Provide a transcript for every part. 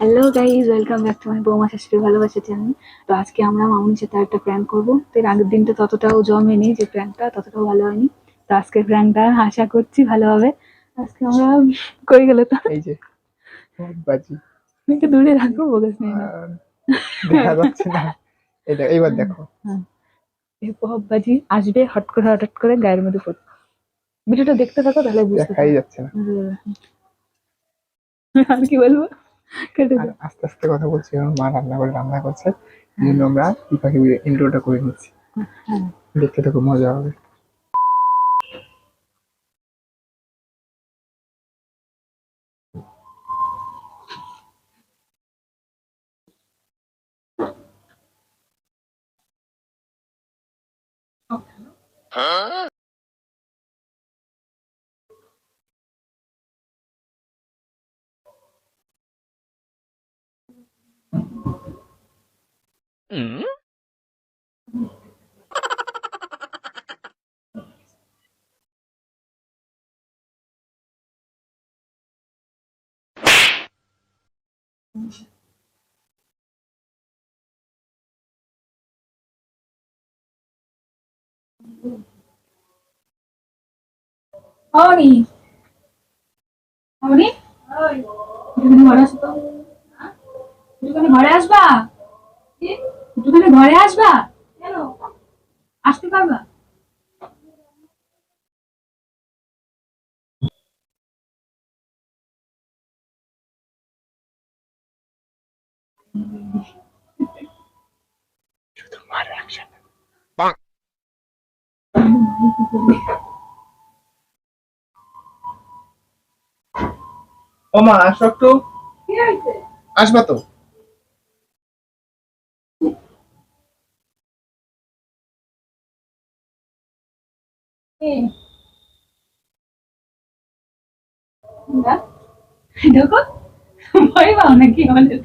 Hello guys welcome back to my বৌমা শাশুড়ি ভালোবাসা চ্যানেল তো আজকে আমরা মামুনির সাথে একটা প্র্যাঙ্ক করব। তো এর আগের দিনটা ততটাও জমে নেই যে প্র্যাঙ্কটা ততটাও ভালো হয়নি। তো আজকের প্র্যাঙ্কটা আশা করছি ভালো হবে। আজকে আমরা কই গেল তো? এই যে বাজি। একটু দূরে রাখব বোগাস নেই দেখা যাচ্ছে না। এটা এইবার দেখো। এই বাজি আসবে হট করে হঠাৎ করে গায়ের মধ্যে পড়বে। ভিডিওটা দেখতে থাকো তাহলে বুঝতে দেখাই যাচ্ছে না। আর কি বলব? কেটে আস্তে আস্তে কথা বলছি মা রান্না করে রান্না করছে। জন্য আমরা দীপাকে ইন্ট্রোটা করে নিচ্ছি। হ্যাঁ। দেখতে তো খুব মজা হবে। মামনি মামনি একটুখানি ঘরে আসো তো একটুখানি ঘরে আসবা? একটুখানি ঘরে আসবা? কেন? আসতে পারবা? শুধু মার অ্যাকশন ও মা আসো একটু। কি আসবা তো। দেখো ভয় পাও নাকি আমাদের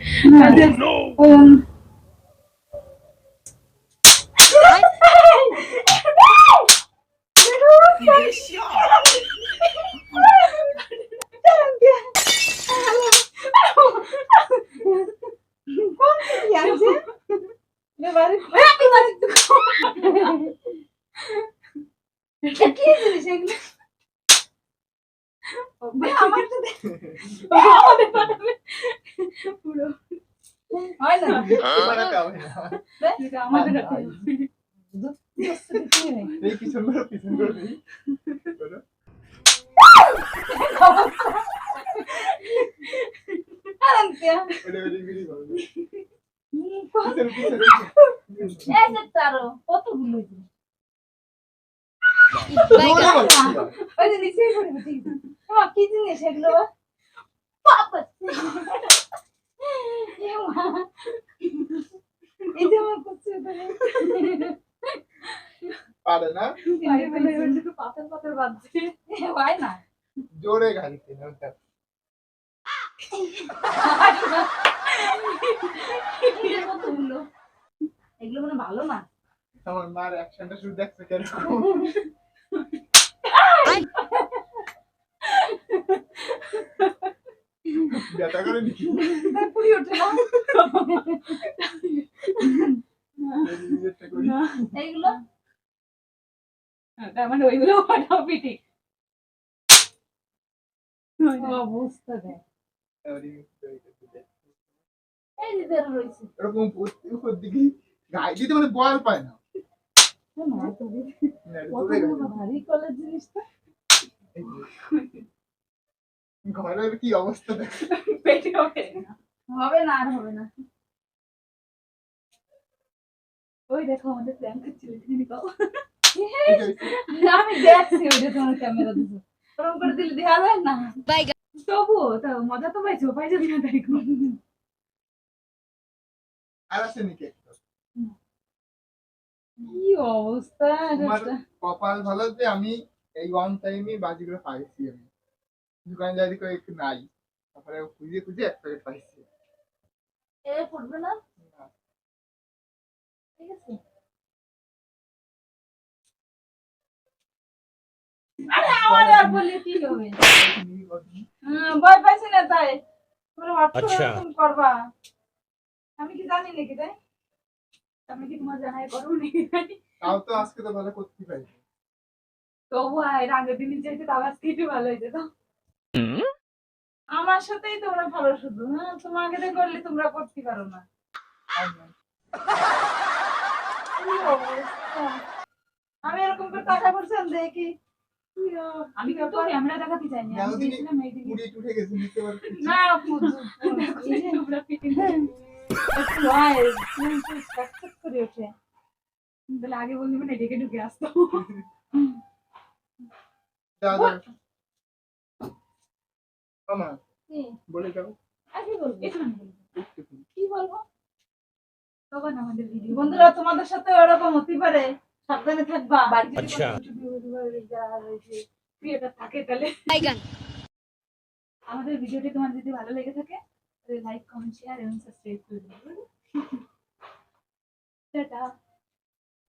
আমাদের। পুরো। হয় না হবে না। আমাদের এই পিছন করো পিছন করো। কতগুলো। ওই যে কি জিনিস এগুলো? পারে না পাথর পাথর বাজছে। হয় না। জোরে কতগুলো। এগুলো মানে ভালো না আমার মার অ্যাকশনটা শুধু দেখছে কেরকম ব্যথা করে নাকি পুরি ওঠে না এইগুলো? তার মানে ওইগুলো অটোমেটিক অবস্থা দেখ এই যে রয়েছে এরকম দিকে গায়ে দিতে মানে বল পায় না। ঘরের কি অবস্থা পেটে হবে হবে না আর হবে না। ওই দেখো আমাদের প্ল্যান করছিল কাও আমি দেখছি ওই যে তোমার ক্যামেরা দিছো ওরকম করে দিলে দেখা যায় না। তবুও তা মজা তো পাইছো পাইছো কিনা তাই কো। আর নাকি একটা? কি অবস্থা? কপাল ভালো যে আমি এই ওয়ান টাইমে বাজিগুলো পাইছি আমি। দোকানে যাই দেখো একটু নাই। তারপরে খুঁজে খুঁজে এক প্যাকেট পাইছি। এ ফুটবে না? ঠিক আছে। আরে আমার আর বললে কি হবে? হ্যাঁ, ভয় পাইছি না তাই। তোমরা আচ্ছা। করবা? আমি কি জানি নাকি তাই? আমি কি তোমার জানাই করো নাকি তাও তো আজকে তো ভালো করতে পারি তবু এর আগের দিনই যেহেতু তাও আজকে একটু ভালো হয়েছে তো আমার সাথেই তোমরা ভালো শুধু হ্যাঁ তোমাকে তো করলে তোমরা করতে পারো না না। আমি এরকম করে টাকা করছিলাম দেখি আমি কিন্তু ক্যামেরা দেখাতে আমি গেছে নিতে পারছি না তোমরা fitting করে ওঠে। তাহলে আগে মানে ডেকে ঢুকে আসতো। আমার বলে। যাও বলব? বলব। কি বলব? তখন আমাদের ভিডিও বন্ধুরা তোমাদের সাথে ওরকম হতে পারে। সাবধানে থাকবা। বাড়িতে আচ্ছা। ক্রিয়েটার থাকে তাহলে। আমাদের ভিডিওটি তোমার যদি ভালো লেগে থাকে তাহলে লাইক কমেন্ট শেয়ার এবং সাবস্ক্রাইব করে দিও। 对的。